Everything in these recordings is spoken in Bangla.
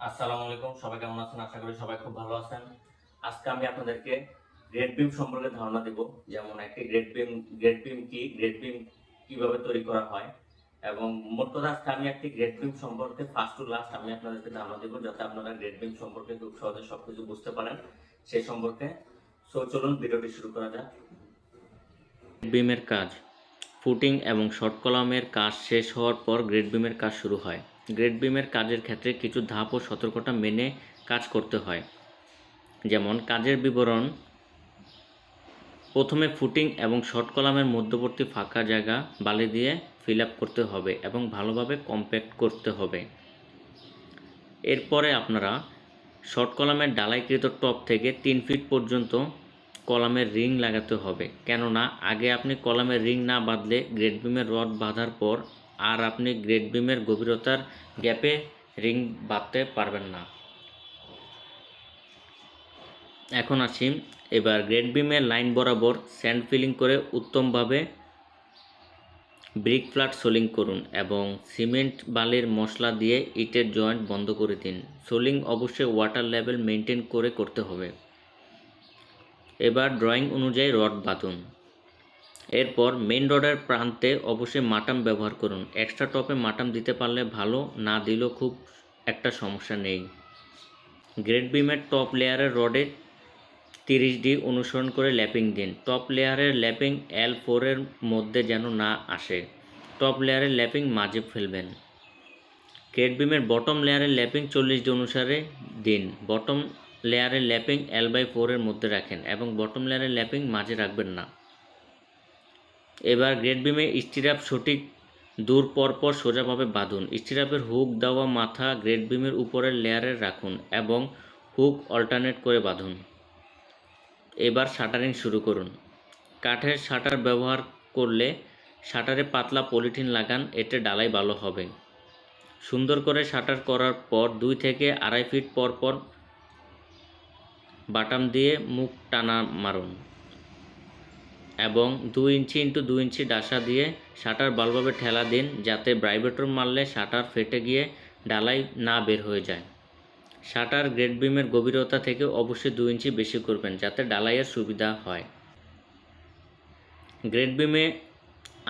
আসসালামু আলাইকুম। সবাই কেমন আছেন? আশা করি সবাই খুব ভালো আছেন। আজকে আমি আপনাদেরকে গ্রেড বিম সম্পর্কে ধারণা দেব। যেমন একটি গ্রেড বিম গ্রেড বিম কি? গ্রেড বিম কীভাবে তৈরি করা হয়? এবং মোট কথা, আজকে আমি একটি গ্রেড বিম সম্পর্কে ফার্স্ট টু লাস্ট আমি আপনাদেরকে ধারণা দেব যাতে আপনারা গ্রেড বিম সম্পর্কে খুব সহজে সবকিছু বুঝতে পারেন সেই সম্পর্কে। সো চলুন ভিডিওটি শুরু করা যাক। বিমের কাজ। ফুটিং এবং শর্ট কলামের কাজ শেষ হওয়ার পর গ্রেড বিমের কাজ শুরু হয়। গ্রেড বিমের কাজের ক্ষেত্রে কিছু ধাপ ও সতর্কতা মেনে কাজ করতে হয়। যেমন, কাজের বিবরণ, প্রথমে ফুটিং এবং শর্ট কলামের মধ্যবর্তী ফাঁকা জায়গা বালি দিয়ে ফিল আপ করতে হবে এবং ভালোভাবে কম্প্যাক্ট করতে হবে। এরপরে আপনারা শর্ট কলামের ডালাইকৃত টপ থেকে তিন ফিট পর্যন্ত কলামের রিং লাগাতে হবে। কেননা, আগে আপনি কলামের রিং না বাঁধলে গ্রেড বিমের রড বাঁধার পর আর আপনি গ্রেড বিমের গভীরতার গ্যাপে রিং বাঁধতে পারবেন না। এখন আসি। এবার গ্রেড বিমের লাইন বরাবর স্যান্ড ফিলিং করে উত্তমভাবে ব্রিক ফ্ল্যাট সোলিং করুন এবং সিমেন্ট বালির মশলা দিয়ে ইটের জয়েন্ট বন্ধ করে দিন। সোলিং অবশ্যই ওয়াটার লেভেল মেনটেন করে করতে হবে। এবার ড্রয়িং অনুযায়ী রড বাঁধুন। এরপর মেন রডের প্রান্তে অবশ্যই মাটাম ব্যবহার করুন। এক্সট্রা টপে মাটাম দিতে পারলে ভালো, না দিলেও খুব একটা সমস্যা নেই। গ্রেড বিমের টপ লেয়ারের রডে তিরিশ ডি অনুসরণ করে ল্যাপিং দিন। টপ লেয়ারের ল্যাপিং এল ফোরের মধ্যে যেন না আসে। টপ লেয়ারের ল্যাপিং মাঝে ফেলবেন। গ্রেড বিমের বটম লেয়ারের ল্যাপিং চল্লিশ ডি অনুসারে দিন। বটম লেয়ারের ল্যাপিং এল বাই ফোরের মধ্যে রাখেন এবং বটম লেয়ারের ল্যাপিং মাঝে রাখবেন না। এবার গ্রেড বিমে স্টিরাপ সঠিক দূর পরপর সোজাভাবে বাঁধুন। স্টিরাপের হুক দেওয়া মাথা গ্রেড বিমের উপরের লেয়ারে রাখুন এবং হুক অল্টারনেট করে বাঁধুন। এবার শাটারিং শুরু করুন। কাঠের শাটার ব্যবহার করলে শাটারে পাতলা পলিথিন লাগান, এতে ডালাই ভালো হবে। সুন্দর করে শাটার করার পর দুই থেকে আড়াই ফিট পর পর বাটাম দিয়ে মুখ টানা মারুন। এবং দুই ইঞ্চি ইন্টু দুই ইঞ্চি ডাসা দিয়ে শাটার ভালোভাবে ঠেলা দিন যাতে ব্রাইভেটর মারলে শাটার ফেটে গিয়ে ডালাই না বের হয়ে যায়। শাটার গ্রেড বিমের গভীরতা থেকে অবশ্যই দুই ইঞ্চি বেশি করবেন যাতে ডালাইয়ের সুবিধা হয়। গ্রেড বিমে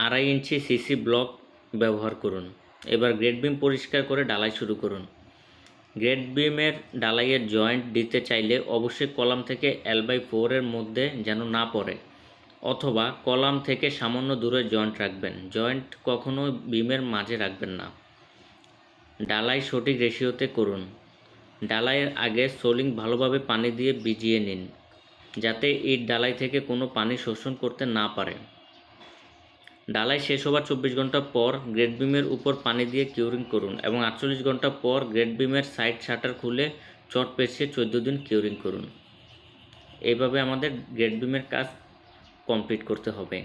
আড়াই ইঞ্চি সিসি ব্লক ব্যবহার করুন। এবার গ্রেড বিম পরিষ্কার করে ডালাই শুরু করুন। গ্রেড বিমের ডালাইয়ের জয়েন্ট দিতে চাইলে অবশ্যই কলাম থেকে এল বাই ফোরের মধ্যে যেন না পড়ে। অথবা কলাম থেকে সামান্য দূরে জয়েন্ট রাখবেন। জয়েন্ট কখনো বিমের মাঝে রাখবেন না। ডালাই সঠিক রেশিওতে করুন। ডালাইয়ের আগে সোলিং ভালোভাবে পানি দিয়ে ভিজিয়ে নিন, যাতে ইট ডালাই থেকে কোনো পানি শোষণ করতে না পারে। ডালাই শেষ হবার চব্বিশ ঘণ্টা পর গ্রেড বিমের উপর পানি দিয়ে কিউরিং করুন এবং আটচল্লিশ ঘণ্টা পর গ্রেড বিমের সাইড শাটার খুলে চট পেঁচিয়ে চোদ্দ দিন কিউরিং করুন। এইভাবে আমাদের গ্রেড বিমের কাজ কমপ্লিট করতে হবে।